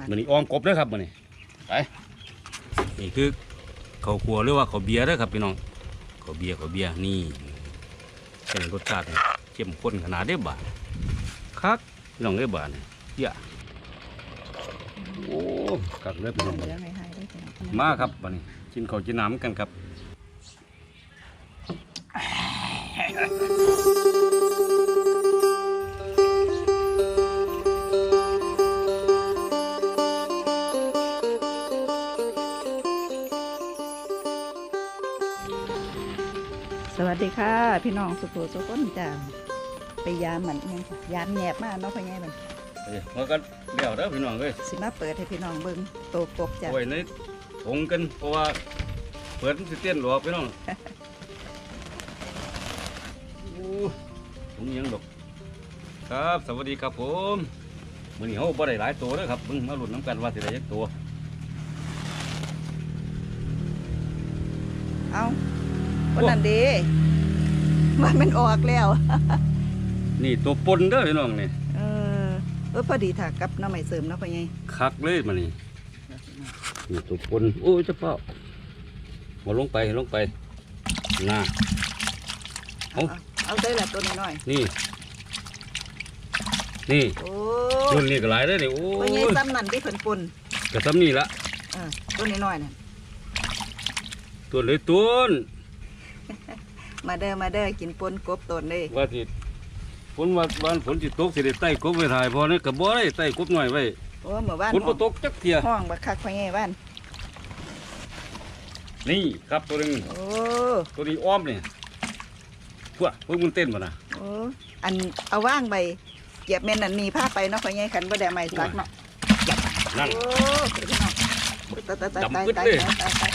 มามันนี่อ้อมกบเด้อครับมันนี่ไปนี่คือข้าวคั่วหรือว่าข้าวเบียร์เด้อครับพี่น้องข้าวเบียร์ข้าวเบียร์นี่เป็นรสชาติเข้มข้นขนาดได้อบาทคักพี่น้องได้อบาทเนี่ยเหี้ยโอ้กักเด้อพี่น้องเหลือไว้ให้ได้จ้ะมาครับวันนี้กินข้าวกินน้ำกันครับ สวัสดีค่ะ พี่น้องสุโขสุขนจ้าไปยามเหมือนยังค่ะยามแหนบมากเนาะพ่อใหญ่มันเอ้ยมันก็เดี๋ยวเด้อพี่น้องเอ้ยสิมาเปิดให้พี่น้องเบิ่งโตกบจ้ะโอ้ยในถุงกันเพราะว่าเปิดมันสิเต้นหลอกพี่น้องโอ้ถุงยังดอกครับ สวัสดีครับผมมื้อนี้เฮาบ่ได้หลายตัวเด้อครับเบิ่งมาลุ้นน้ำกันว่าสิได้จักตัว เอา คนนั้นเดีว่ามันออกแล้ว นี่ตัวปนเด้อพี่น้องนี่เออเออพอดีถ้ากับน้ำใหม่เสริมเนาะพ่อใหญ่คักเลยมานี่นี่ตัวปนโอ้ยเจ้าเป้ามาลงไปลงไปน่าเอาเอาเอาได้ละตัวน้อยนี่นี่ๆโอ้รุ่นนี้ก็หลายเลยนี่โอ้พ่อใหญ่ยซ้ำนั่นที่เพิ่นปุ่นกระซ้ำนี่ละเออตัวน้อยๆนั่นตัวเลยต้น มาเด้อมาเด้อกินปนกบตนเด้ว่าสิฝนว่าวันฝนสิตกสิได้ไต่กบไว้ถ่ายพอนี่กระบ่ได้ไต่กบหน่อยไว้โอ้เมื่อวานฝนบ่ตกจักเทียห้องบักคักพ่อใหญ่บ้านนี่ครับตัวหนึงโอ้ตัวนี้อ้อมนี่พวกพวกมันเต้นบ่น่ะโอ้อันเอาว่างไปเก็บแม่นอันนี้พาไปเนาะพ่อใหญ่ขันบ่ได้ไม้สักเนาะนั่นโอ้พี่น้องตายตายตายดำตายปึ๊ดตายเลยตายตาย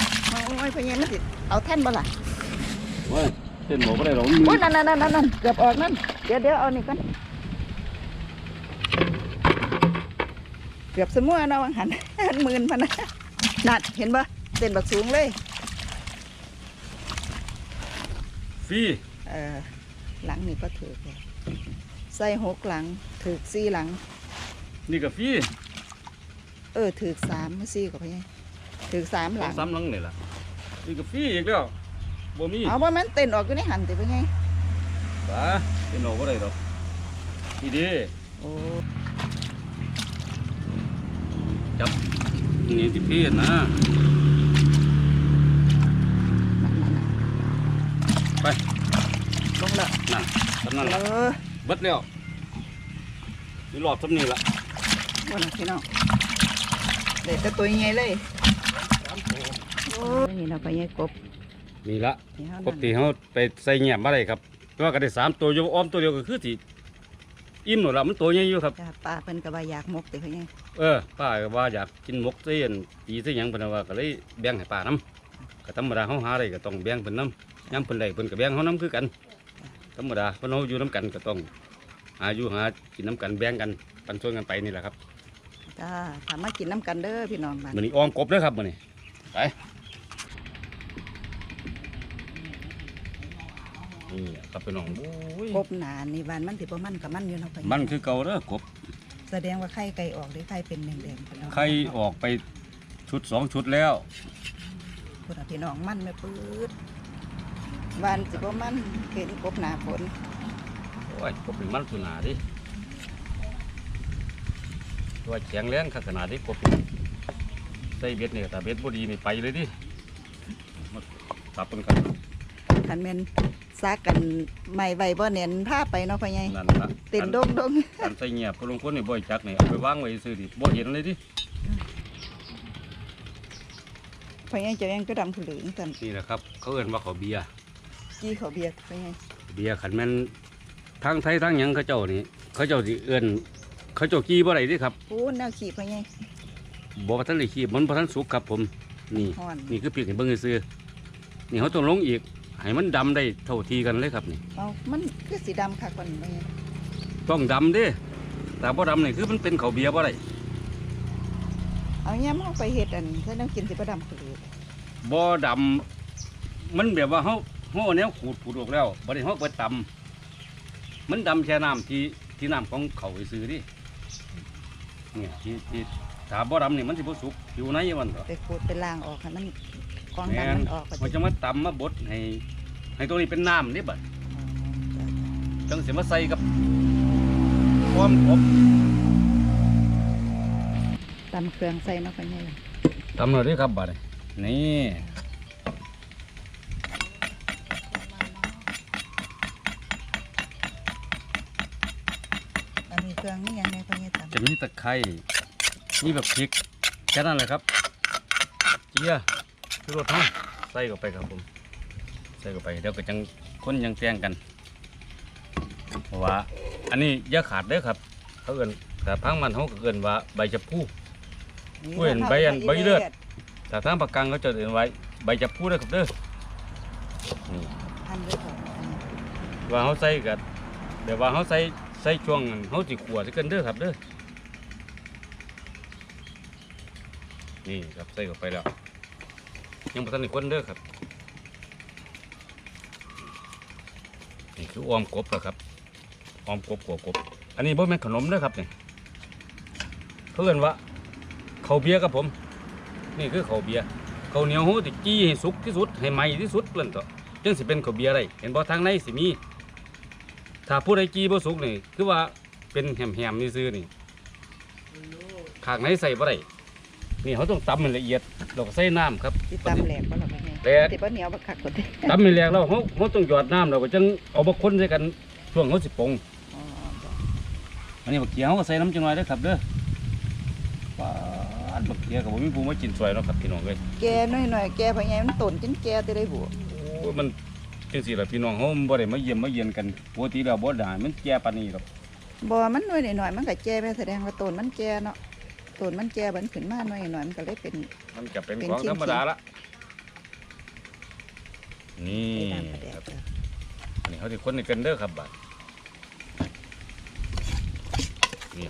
โอ้ยพ่อใหญ่มันสิเอาแท่นบ่ล่ะเว้ย เต้นบ่บ่ได้หรอกมันโอ้มียนั่นนั่นนั่นนั่นเกือบออกนั่น เดี๋ยวเดี๋ยวเอานี่ก่อนเกือบสมัวเนาะวังหันหันหมื่นพันนะนั่นเห็นบ่เต้นบักสูงเลยฟรีเออหลังนี่ก็ถือเลยใส่หกหลังถือสี่หลัง นี่ก็ฟรีเออถือสามไม่สี่กับพี่ถือสามหลังซ้ำหลังนี่ล่ะนี่ก็ฟรีอีกแล้ว บ่มีเอาว่ามันเต้นออกอยู่ในหันติเป็นไงปาเต้นออกบ่ได้ดอกนี่เดิโอ้จับนี่ที่พี่นะไปลงละนั่นสำนั่นเอละอเบิดแล้วนี่รอบสำนี่ละวันนะพี่น้องเด็ดแต่ตัวใหญ่เลยโอ้นี่เราไปยัยกบ นี่ละนี่เฮาปกติเขาไปใส่เงียบมาได้ครับแต่ว่าก็ได้สามตัวอยู่อ้อมตัวเดียวก็คือที่อิ่มหมดละมันตัวใหญ่อยู่ครับ จ้าป้าเพิ่นก็ว่าอยากมกติเขาไงเออป้าก็ว่าอยากกินหมกเส้นปีเส้นหยังเพิ่นว่าก็เลยแบ่งให้ป้านํก็ธรรมดาเฮาหาได้ก็ต้องแบ่งเพิ่นนํยามเพิ่นได้เพิ่นก็แบ่งเฮานํคือกัน ธรรมดาเพิ่นเฮาอยู่นํกันก็ต้องหาอยู่หากินนํกันแบ่งกันปันส่วนกันไปนี่แหละครับจ้าถามมากินน้ำกันเด้อพี่น้องบ้านมื้อนี้อ้อมกบเด้อครับมื้อนี้ไป นี่ครับพี่น้องโอ้ยกบหนานี่บ้านมันสิบ่มันกับมันอยู่เนาะพ่อใหญ่มันคือเก่าเด้อกบ แสดงว่าไข่ไก่ออกหรือไข่เป็นแดงๆพี่น้องไข่ออกไปชุดสองชุดแล้ว พุ่นน่ะพี่น้องมันไม่ปื๊ดบ้านสิบ่มันเห็นกบหนาฝนโอ้ยกบเป็นมันสุนาดิตัวแข็งแรงขนาดนี้กบใส่เบ็ดเนี่ยแต่เบ็ดบ่ดีนี่ไปเลยดิมาตับเป็นกัน คันแม่น ซากกันไม่ไว้บ่เน้นพาไปเนาะพ่อใหญ่นั่นละเต้นดงดงการใส่เงียบพอลงคนนี่บ่อยจักนี่เอาไปวางไว้ซื้อดิบ่เห็นเลยดิพ่อใหญ่จะยังก็ดำผลือจังนี่แหละครับ เขาเอิ้นว่าเขาเบียร์จี้เขาเบียดพ่อใหญ่เบียร์ขันแม่นทางไทยทางหยังเขาเจ้านี่เขาเจ้าสิเอิ้นเขาเจ้ากี้บ่ได้ดิครับปูนแนวขี่พ่อใหญ่บ่ทันได้ขี้มันบ่ทันสุกครับผม นี่ ฮ้อน นี่คือพริกให้เบิ่งซื่อๆนี่เขาต้องลงอีก ให้มันดำได้เท่าทีกันเลยครับนี่ เอามันคือสีดำคักกว่านี้พ่อใหญ่ต้องดำเด้แต่บ่ดำนี่คือมันเป็นข้าวเบียร์บ่ได้เอาแย้มเฮาไปเฮ็ดอันถ้าน้ำกินสิบ่ดำผลือบ่ดำมันแบบว่าเฮาเฮาเอาแนวขูดขูดออกแล้วบ่ได้เฮาเปิดดำมันดำแค่น้ำที่ที่น้ำของเขาซื่อๆดิเนี่ยที่ที่ถ้าบ่ดำนี่มันสิบ่สุกอยู่ในมันเถอะ ไปขูดไปล้างออกให้มันกองแม่ดำนมันออกก็มันจะมาตำมาบดให้ ให้ตัวนี้เป็นน้ำนี่บัดจังสิมาใส่กับความกบตำเครื่องใส่เนาะพ่อใหญ่ตำเลยเด้อครับบัดนี้นี่อันนี้เครื่องนี่ยังไงพ่อใหญ่ตำจะมีตะไคร้มีแบบพริกแค่นั้นเลยครับเจียคือรสห้องใส่เข้าไปครับผม ใส่เข้าไปเดี๋ยวก็จังคนยังแตงกันเพราะว่า อันนี้อย่าขาดเด้อครับเขาเอิ้นแต่พังมันเขาก็เอิ้นว่าใบชะพูเว้ยใบอันใบเลือดแต่ทางปากกังเขาจะเอิ้นไว้ใบชะพูเด้อครับเด้อนี่อันเด้อค่ะว่าเขาใส่กับเดี๋ยวว่าเขาใส่ใส่ช่วงนั้นเขาสิขัวสิกันเด้อครับเด้อนี่ครับใส่เข้าไปแล้วยังบ่ทันได้คนเด้อครับ นี่คือออมกบแล้วครับออมกบขัวกบ อันนี้บ่แม่นขนมเด้อครับนี่เพื่อนว่าข้าเบียร์ครับผม นี่คือเขาเบียร์ข้าเหนียวโหติจี้ให้สุกที่สุดให้ไหมที่สุดเพื่อนต่อจึงสิเป็นเขาเบียร์ได้เห็นบ่ทางในสิมี ถ้าผู้ใดจี้บ่สุกนี่คือว่าเป็นแหมๆนี่ซื้อนี่ขางในใส่บ่ได้นี่เขาต้องตำมันละเอียดแล้วก็ใส่น้ำครับตำแหลกบ่ล่ะพ่อใหญ่ แหลกสิบ่เหนียวบ่คักกว่าเด้ตำมันแรงแล้วเขาเขาต้องหยอดน้ำแล้วก็จังเอามาคนใส่กันช่วงเขาสิปรุงอ๋อจ้ะอันนี้บักเกียวเขาก็ใส่น้ำจังหน่อยเด้อครับเด้อปาดบักเกียวกับผมมีผู้มากินสวยเนาะครับพี่น้องเอ้ยแก่น้อยๆแก่พ่อใหญ่มันต้นจนแก่แต่ได้บุโอ้ยมันจังสี่ละพี่น้องเขาบ่ได้มาเยี่ยมมาเยียนกันปกติแล้วบ่ได้มันแก่ปานนี้หรอกบ่มันน้อยหน่อยๆมันก็แก่ไปแสดงว่าต้นมันแก่เนาะต้นมันแก่บันขึ้นมาหน่อยหน่อยๆมันก็เลยเป็น มันจะเป็นเป็นของชิ้นๆธรรมดาละ นี่ตามประเด็นครับอันนี้เขาสิคนในกันเด้อครับบัดนี่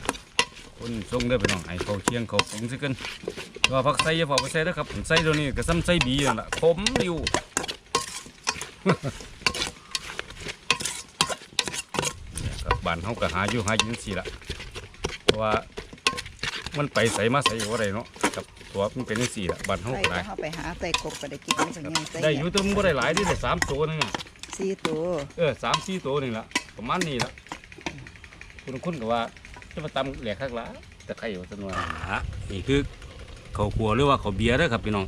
คนทรงเด้อพี่น้องให้เขาเคียงเขาปรุงซิกันว่าผักใส่อย่าฝากไปใส่เด้อครับใส่ตัวนี้ก็ซ้ำใส่บีนั่นล่ะขมอยู่เนี่ยครับบ้านเขาก็หาอยู่หากินสิละเพราะว่ามันไปใส่มาใส่ว่าไรเนาะ ตัวมันเป็นสี่ละบ้านเขาใส่ก็ได้ก็เฮาไปหาใส่กบก็ได้กินพ่อใหญ่ใส่ได้อยู่แตัวมันบ่ได้หลายเดิแต่สามตัวนึงอะสี่ตัวเออสามสี่ตัวนี่ละประมาณนี้ละคุณคุณก็ว่าจะมาตำแหลกคักละแต่ใครอยู่สนวนฮะนี่คือเขาวขัวหรือว่าเขาวเบียร์เด้อครับพี่น้อง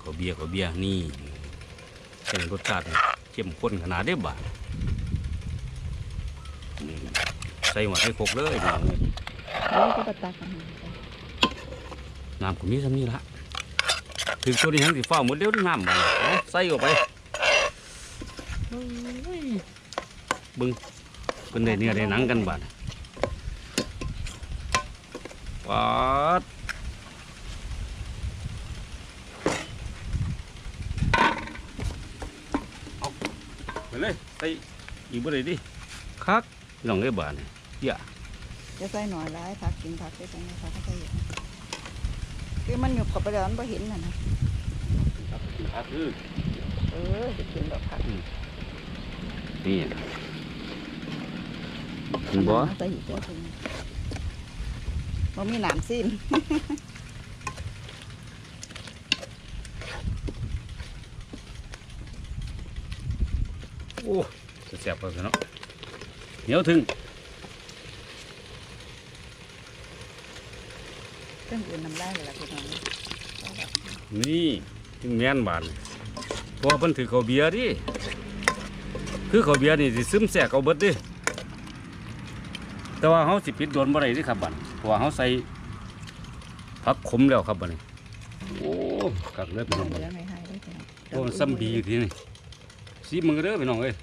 เขาวเบียร์เขาวเบียร์นี่เป็นรสชาติเข้มข้นขนาดได้บ่านี่ใส่หัวใส่โคกเลยพี่น้องเอ้ยเดี๋ยวก็ไปตักกั น้ำก็มีสำนี้ละถึงตัวนี้ทั้งสิฟ้าหมดเร็วที่น้ำมาใส่ออกไปโอ้ยเบึงเป็นได้เนื้อได้หนังกันบาดปาดเอาไปเลยใส่อีกบ่ได้ดิคักพี่น้องได้บาดนี่เหี้ยจะใส่หน่อยหลายผักกินผักได้ไหมผักก็ใส่เยอะ คือมันหยุบเข้าไปแล้วมันบ่เห็นน่ะนะคักคือเออจะกินดอกผักนี่เห็นบ่ใส่อีกแล้วคุณบ่มีหนามซิมโอ้แซ่บเลยเนาะเหนียวถึง เค รื่องอื่นน้ำลายเลยล่ะพี่น้องนี่ถึงแม่นบานเพราะว่าเพิ่นถือข้าวเบียร์ดิคือข้าวเบียร์นี่สิซึมแสกเอาเบิดดิแต่ว่าเฮาสิปิดโดนบ่ได้เดิครับบัดเพราะว่าเฮาใส่ผักขมแล้วครับบัดนี้โอ้กักเลือดพี่น้องบัดเดี๋ยวไม่ให้ได้พี่น้องโอ้มันซ้ำบีอยู่ทีนี่สิมึงเด้อพี่น้องเอ้ย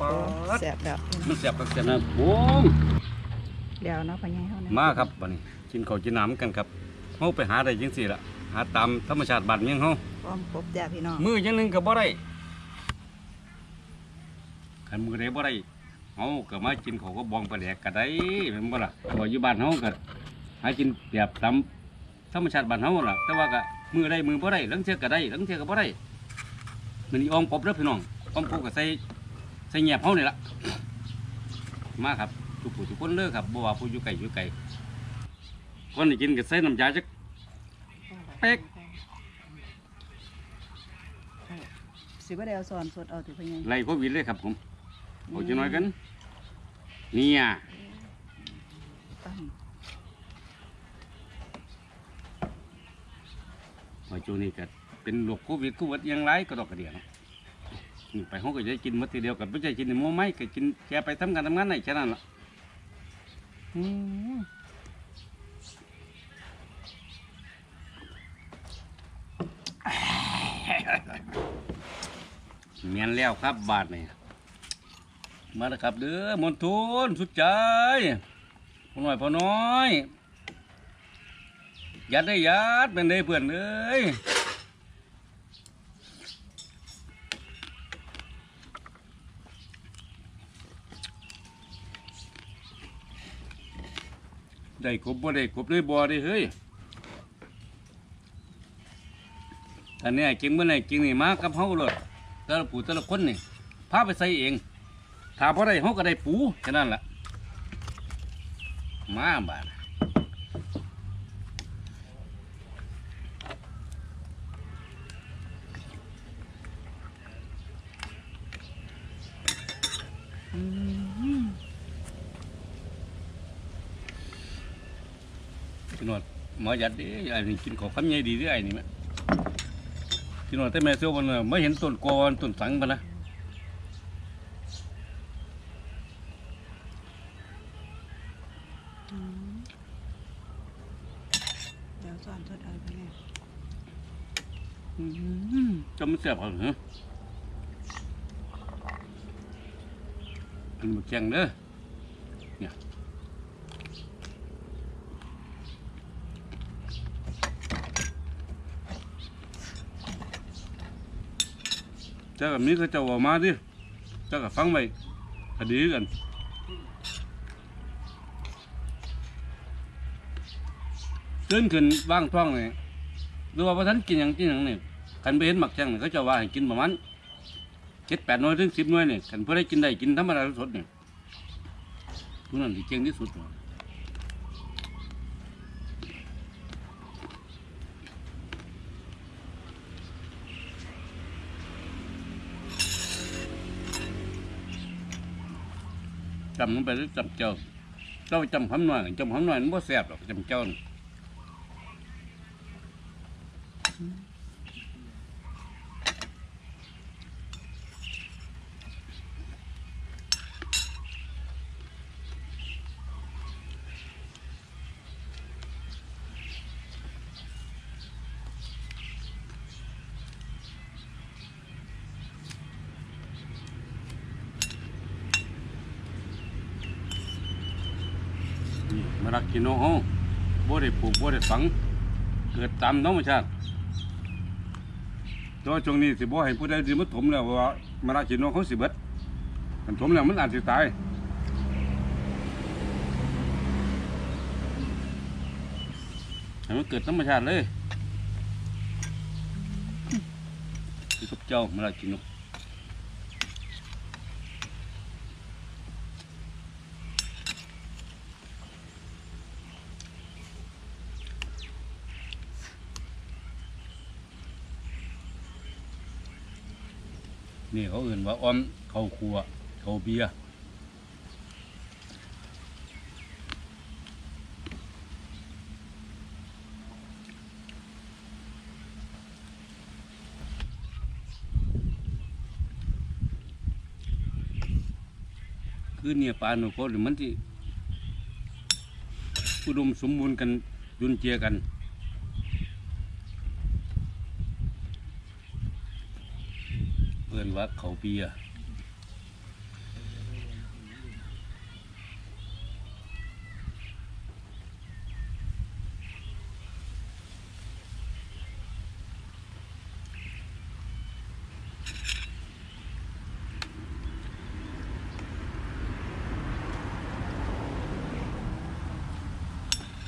ปาด แซ่บแล้วพี่น้องมันแซ่บกับแซ่บนะโอ้มเดี๋ยวเนาะพ่อใหญ่เฮานะมาครับบัดนี้กินข้าวกินน้ำกันครับเฮาไปหาได้จังซี่ล่ะหาตามธรรมชาติบ้านเมืองเฮาพร้อมครบจ้าพี่น้องมือจังหนึงก็บ่ได้คันมือใดบ่ได้เฮาก็มากินข้าวก็บองปลาแดกก็ได้แม่นบ่ล่ะเพราะว่าอยู่บ้านเฮาก็หากินแบบตามธรรมชาติบ้านเฮาล่ะ แต่ว่าก็มือได้มือบ่ได้ลังเทื่อก็ได้ลังเทื่อก็บ่ได้มันนี่ออมกบเด้อพี่น้องออมกบก็ใส่ใส่แหนบเฮานี่ล่ะ มาครับทุกผู้ทุกคนเด้อครับบ่ว่าผู้อยู่ไกลอยู่ไกลคนที่กินก็ใส่น้ำยาจักเป๊กสิบ่ได้เอาสอนสดเอาติพ่อใหญ่ไล่โควิดเลยครับผมเอาจังน้อยกันเนี่ยตั้งมาจูนี่ก็เป็นโรคโควิดโควิดอยังไรก็ดอกกระเดียเนาะนี่ ไปห้องก็จะกินมดทีเดียวกับไม่ใช่กินในหม้อไม้ก็กินแกไปทำการทำงานไหนแค่นั้นล่ะอืมเมียนแล้วครับบาทนี่มาแล้วครับเด้อมนทุนสุดใจพอน้อยพอน้อยยัดได้ยัดเป็นได้เพื่อนเอ้ย ได้กบบ่ได้กบเลยบ่ได้เฮ้ยอันนี้กินเมื่อไหร่กินนี่มากับเฮาเลยแต่ละปูแต่ละคนนี่พาไปใส่เองถ้าพอได้เฮาก็ได้ปูแค่นั้นแหละมาบาน นวดหมอยัดเด้ไอ้นี่กินของคำใหญ่ดีเด้อไอ้นี่แม่พี่นวดแต่แม่เสียวมันน่ะไม่เห็นต้นกอนต้นสังปะนะอืมเดี๋ยวสอนสดเอาพ่อใหญ่จำมันแซ่บเหรอมันหมดแจงเด้อ เจ้ากับนี้ก็เจ้าออกมาดิเจ้ากับฟังไว้คดีกันตื่นขึ้นว่างท้องเลยหรือว่าพระท่านกินอย่างกินอย่างนี่ขันไปเห็นหมักแจ้งเนี่ยเขาจะว่าให้กินประมาณเจ็ดแปดหน่วยถึงสิบหน่วยเนี่ยขันเพื่อได้กินได้กินธรรมดาสดเนี่ยพวกนั้นที่เก่งที่สุด จำลงไปหรือจำเจ้าเราจำคำหน่อยจำคำหน่อยมันบ่แสบหรอกจำเจ้าักกินโนเฮาบ่ได้ปลูกบ่ได้ฝัง เกิดตามธรรมชาติแตัวาช่วงนี้สิบ่ให้ผู้ใดสิมาถมแล้วว่ามารักกินโนเขาสิเบิดมันถมแล้วมันอาจสิตายให้มันเกิดธรรมชาติเลยที่กับเจ้ามารักกินโน นี่เขาอื่นว่าอ้อมเขาครัวเขาเบียร์คือเนี่ยปลาหนูโคตรมันที่อุดมสมบูรณ์กันยุนเจียกัน เพื่อน ว่าเขาเบียร์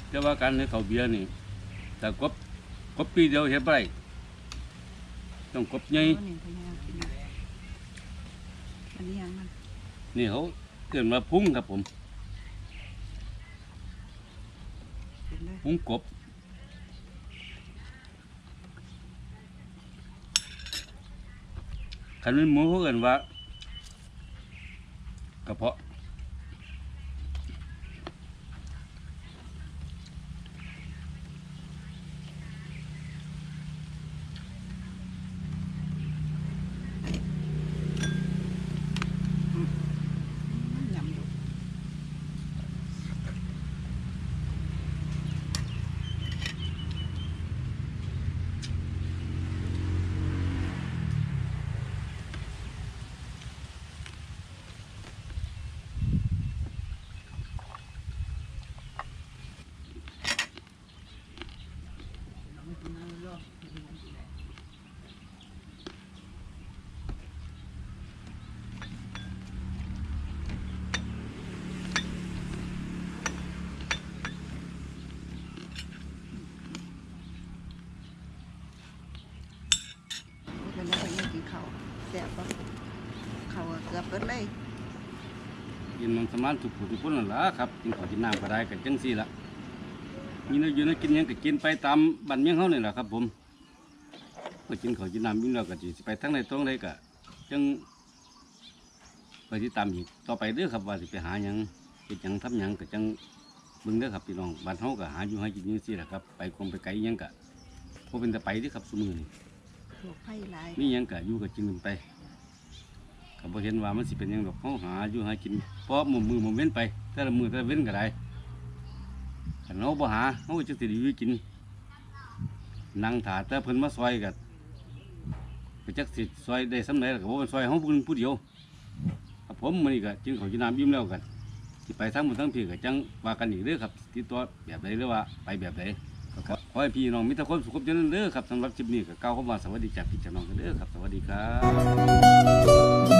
แต่ว่าการในเขาเบียร์นี่ แต่กบกบปีเดียวเฮ็ดบ่ไปต้องกบใหญ่ โอ้นี่เป็นยังกินนะ อันนี้ยังมันนี่เขาเกินมาพุ่งครับผมกินเลยพุ่งกบ คันเป็นหมูเขาเกินว่า กระเพาะ มันยำดู เป็นได้ยังกินข้าวแซ่บปะข้าวเกือบเบิดเลยินมันสมานทุกผู้ทุกคนนั่นล่ะครับกินข้าวกินน้ำก็ได้กันจังซี่ล่ะนี่นะอยู่นะกินยังก็กินไปตามบ้านเมืองเฮาเนี่ยแหละครับ ผมก็กินข้าวกินน้ำยิ่งแล้วก็สิไปทางใดตรงใดก็จังไปที่ตามอีกต่อไปเด้อครับว่าสิไปหาหยังเฮ็ดหยังทำหยังก็จังเบิ่งเด้อครับพี่น้องบ้านเฮาก็หาอยู่ให้กินจังซี่แหละครับไปคงไปไกลหยังก็บ่เป็นแต่ไปเด้อครับซุมื้อนี้โรคไผ่หลาย มีหยังก็อยู่ก็กินกันไป ก็บ่เห็นว่ามันสิเป็นหยังดอกเฮาหาอยู่หากินเพราะมือมือมือเว้นไป แต่ละมือแต่ละเว้นก็ได้คันเฮาบ่หาเฮาจะสิได้อยู่กินนั่งถาแต่เพิ่นมาซอยก็ก็จักสิซอยได้สำไหนล่ะก็บ่เป็นซอยเฮาผู้หนึงผู้เดียวครับผมมื้อนี้ก็กินข้าวกินน้ำอิ่มแล้วกันสิไปทางหมู่ทางพี่ก็จังว่ากันอีกเด้อครับติดต่อแบบใดหรือว่าไปแบบใดก็ขอขอให้พี่น้องมีแต่ความสุขความเจริญเด้อครับสำหรับคลิปนี้ก็กล่าวคำว่าสวัสดีจากพี่จากน้องกันเด้อครับ สวัสดีครับ